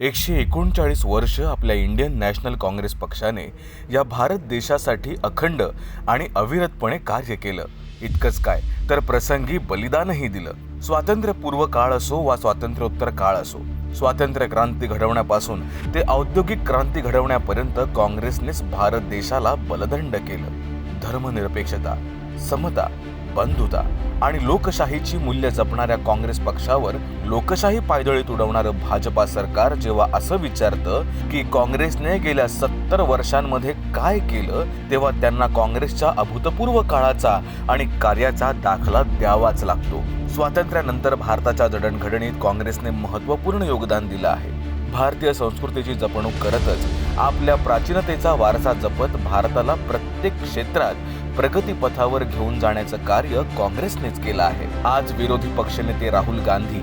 एकशे एकोणचाळीस वर्ष आपल्या इंडियन नॅशनल काँग्रेस पक्षाने या भारत देशासाठी अखंड आणि अविरतपणे कार्य केलं. इतकंच काय तर प्रसंगी बलिदानही दिलं. स्वातंत्र्यपूर्व काळ असो वा स्वातंत्र्योत्तर काळ असो स्वातंत्र्य क्रांती घडवण्यापासून ते औद्योगिक क्रांती घडवण्यापर्यंत काँग्रेसनेच भारत देशाला बलदंड केलं. धर्मनिरपेक्षता समता बंधुता आणि लोकशाहीची मूल्य जपणाऱ्या काँग्रेस पक्षावर लोकशाही पायदळीत उडवणारं भाजपा सरकार जेव्हा असं विचारतं की काँग्रेसने गेल्या सत्तर वर्षांमध्ये काय केलं तेव्हा त्यांना काँग्रेसच्या अभूतपूर्व काळाचा आणि कार्याचा दाखला द्यावाच लागतो. स्वातंत्र्यानंतर भारताच्या जडणघडणीत काँग्रेसने महत्त्वपूर्ण योगदान दिलं आहे. भारतीय संस्कृतीची जपणूक करतच आपल्या प्राचीनतेचा वारसा जपत भारताला प्रत्येक क्षेत्रात प्रगतीपथावर घेऊन जाण्याचं कार्य काँग्रेसनेच केलं आहे. आज विरोधी पक्षनेते राहुल गांधी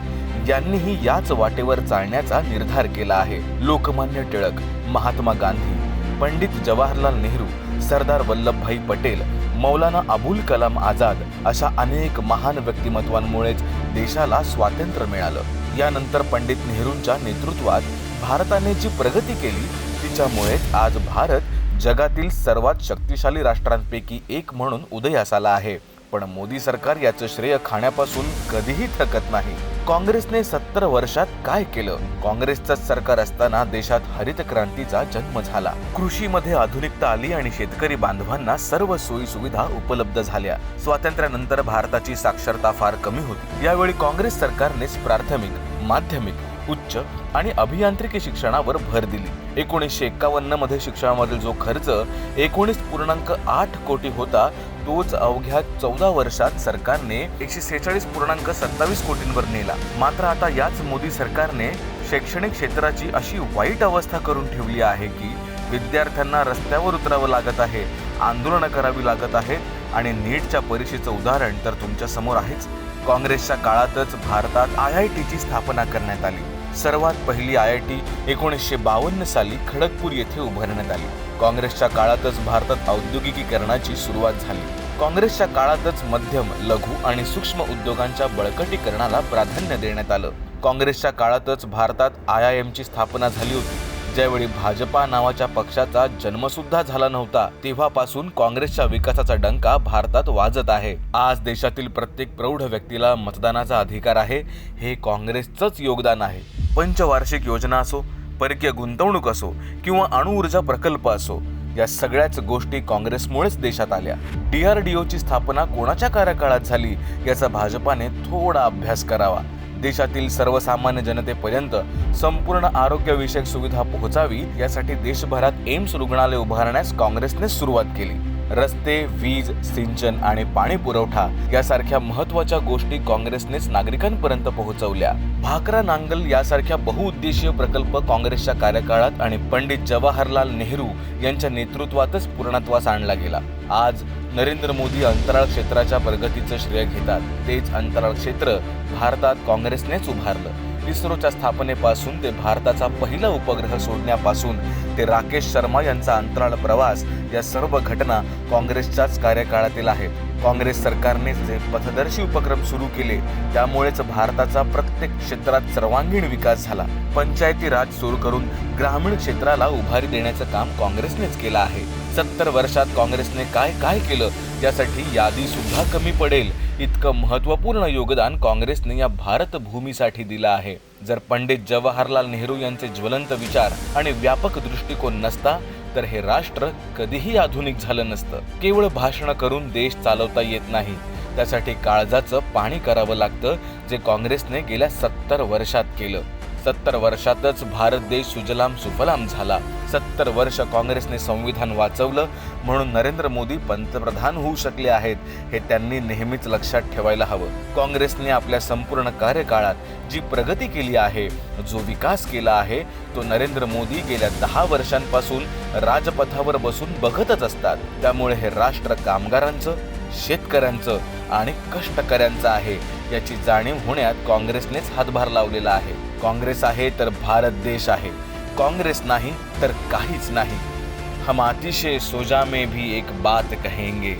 यांनीही याच वाटेवर चालण्याचा निर्धार केला आहे. लोकमान्य टिळक महात्मा गांधी पंडित जवाहरलाल नेहरू सरदार वल्लभभाई पटेल मौलाना अबुल कलाम आझाद अशा अनेक महान व्यक्तिमत्वांमुळेच देशाला स्वातंत्र्य मिळालं. यानंतर पंडित नेहरूंच्या नेतृत्वात भारताने जी प्रगती केली तिच्यामुळेच आज भारत जगातील सर्वात शक्तिशाली राष्ट्रांपैकी एक म्हणून उदयास आला आहे. पण मोदी सरकार याचं श्रेय खाण्यापासून कधीही थकत नाही. काँग्रेसने सत्तर वर्षात काय केलं? काँग्रेसचं सरकार असताना देशात हरित क्रांतीचा जन्म झाला. कृषीमध्ये आधुनिकता आली आणि शेतकरी बांधवांना सर्व सोयी सुविधा उपलब्ध झाल्या. स्वातंत्र्यानंतर भारताची साक्षरता फार कमी होती. यावेळी काँग्रेस सरकारनेच प्राथमिक माध्यमिक उच्च आणि अभियांत्रिकी शिक्षणावर भर दिली. एकोणीसशे एक्कावन्नमध्ये शिक्षणामधील जो खर्च एकोणीस पूर्णांक आठ कोटी होता तोच अवघ्या चौदा वर्षात सरकारने एकशे सेहेचाळीस पूर्णांक सत्तावीस कोटींवर नेला. मात्र आता याच मोदी सरकारने शैक्षणिक क्षेत्राची अशी वाईट अवस्था करून ठेवली आहे की विद्यार्थ्यांना रस्त्यावर उतरावं लागत आहे आंदोलनं करावी लागत आहेत आणि नीटच्या परीक्षेचं उदाहरण तर तुमच्यासमोर आहेच. काँग्रेसच्या काळातच भारतात आय आय टीची स्थापना करण्यात आली. सर्वात पहिली आय आय टी एकोणीसशे बावन्न साली खडगपूर येथे उभारण्यात आली. काँग्रेसच्या काळातच भारतात औद्योगिकीकरणाची सुरुवात झाली. काँग्रेसच्या काळातच मध्यम लघु आणि सूक्ष्म उद्योगांच्या बळकटीकरणाला प्राधान्य देण्यात आलं. काँग्रेसच्या काळातच भारतात आय आय एमची स्थापना झाली होती. ज्यावेळी भाजपा नावाच्या पक्षाचा जन्मसुद्धा झाला नव्हता तेव्हापासून काँग्रेसच्या विकासाचा डंका भारतात वाजत आहे. आज देशातील प्रत्येक प्रौढ व्यक्तीला मतदानाचा अधिकार आहे. हे काँग्रेसचंच योगदान आहे. पंचवार्षिक योजना असो परकीय गुंतवणूक असो किंवा अणुऊर्जा प्रकल्प असो या सगळ्याच गोष्टी काँग्रेसमुळेच देशात आल्या. डीआरडीओची स्थापना कोणाच्या कार्यकाळात झाली याचा भाजपाने थोडा अभ्यास करावा. देशातील सर्वसामान्य जनतेपर्यंत संपूर्ण आरोग्यविषयक सुविधा पोहोचावी यासाठी देशभरात एम्स रुग्णालय उभारण्यास काँग्रेसने सुरुवात केली. रस्ते वीज सिंचन आणि पाणी पुरवठा यासारख्या महत्त्वाच्या गोष्टी काँग्रेसनेच नागरिकांपर्यंत पोहोचवल्या. भाकरा नांगल यासारख्या बहुउद्देशीय प्रकल्प काँग्रेसच्या कार्यकाळात आणि पंडित जवाहरलाल नेहरू यांच्या नेतृत्वातच पूर्णत्वास आणला गेला. आज नरेंद्र मोदी अंतराळ क्षेत्राच्या प्रगतीचं श्रेय घेतात. तेच अंतराळ क्षेत्र भारतात काँग्रेसनेच उभारलं. इस्रोच्या स्थापनेपासून ते भारताचा पहिला उपग्रह सोडण्यापासून ते राकेश शर्मा यांचा अंतराळ प्रवास या सर्व घटना काँग्रेसच्याच कार्यकाळातील आहेत. काँग्रेस सरकारने जे पथदर्शी उपक्रम सुरू केले त्यामुळेच भारताचा प्रत्येक क्षेत्रात सर्वांगीण विकास झाला. पंचायती राज सुरू करून ग्रामीण क्षेत्राला उभारी देण्याचं काम काँग्रेसनेच केलं आहे. सत्तर वर्षात काँग्रेसने काय काय केलं त्यासाठी यादीसुद्धा कमी पडेल. इतकं महत्त्वपूर्ण योगदान काँग्रेसने या भारतभूमीसाठी दिलं आहे. जर पंडित जवाहरलाल नेहरू यांचे ज्वलंत विचार आणि व्यापक दृष्टिकोन नसता तर हे राष्ट्र कधीही आधुनिक झालं नसतं. केवळ भाषण करून देश चालवता येत नाही. त्यासाठी काळजाचं पाणी करावं लागतं जे काँग्रेसने गेल्या सत्तर वर्षात केलं. सत्तर वर्षातच भारत देश सुजलाम सुफलाम झाला. सत्तर वर्ष काँग्रेसने संविधान वाचवलं म्हणून नरेंद्र मोदी पंतप्रधान होऊ शकले आहेत हे त्यांनी नेहमीच लक्षात ठेवायला हवं. काँग्रेसने आपल्या संपूर्ण कार्यकाळात जी प्रगती केली आहे जो विकास केला आहे तो नरेंद्र मोदी गेल्या दहा वर्षांपासून राजपथावर बसून बघतच असतात. त्यामुळे हे राष्ट्र कामगारांचं शेतकऱ्यांचं आणि कष्टकऱ्यांचं आहे. याची जाणीव होण्यात काँग्रेसनेच हातभार लावलेला आहे. काँग्रेस आहे तर भारत देश आहे. काँग्रेस नाही तर काहीच नाही. हम आतिशे सोजा में भी एक बात कहेंगे.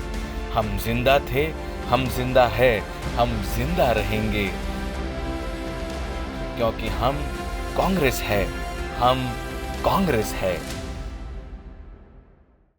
हम जिंदा थे हम जिंदा है हम जिंदा रहेंगे. क्योंकि हम कांग्रेस है हम कांग्रेस है।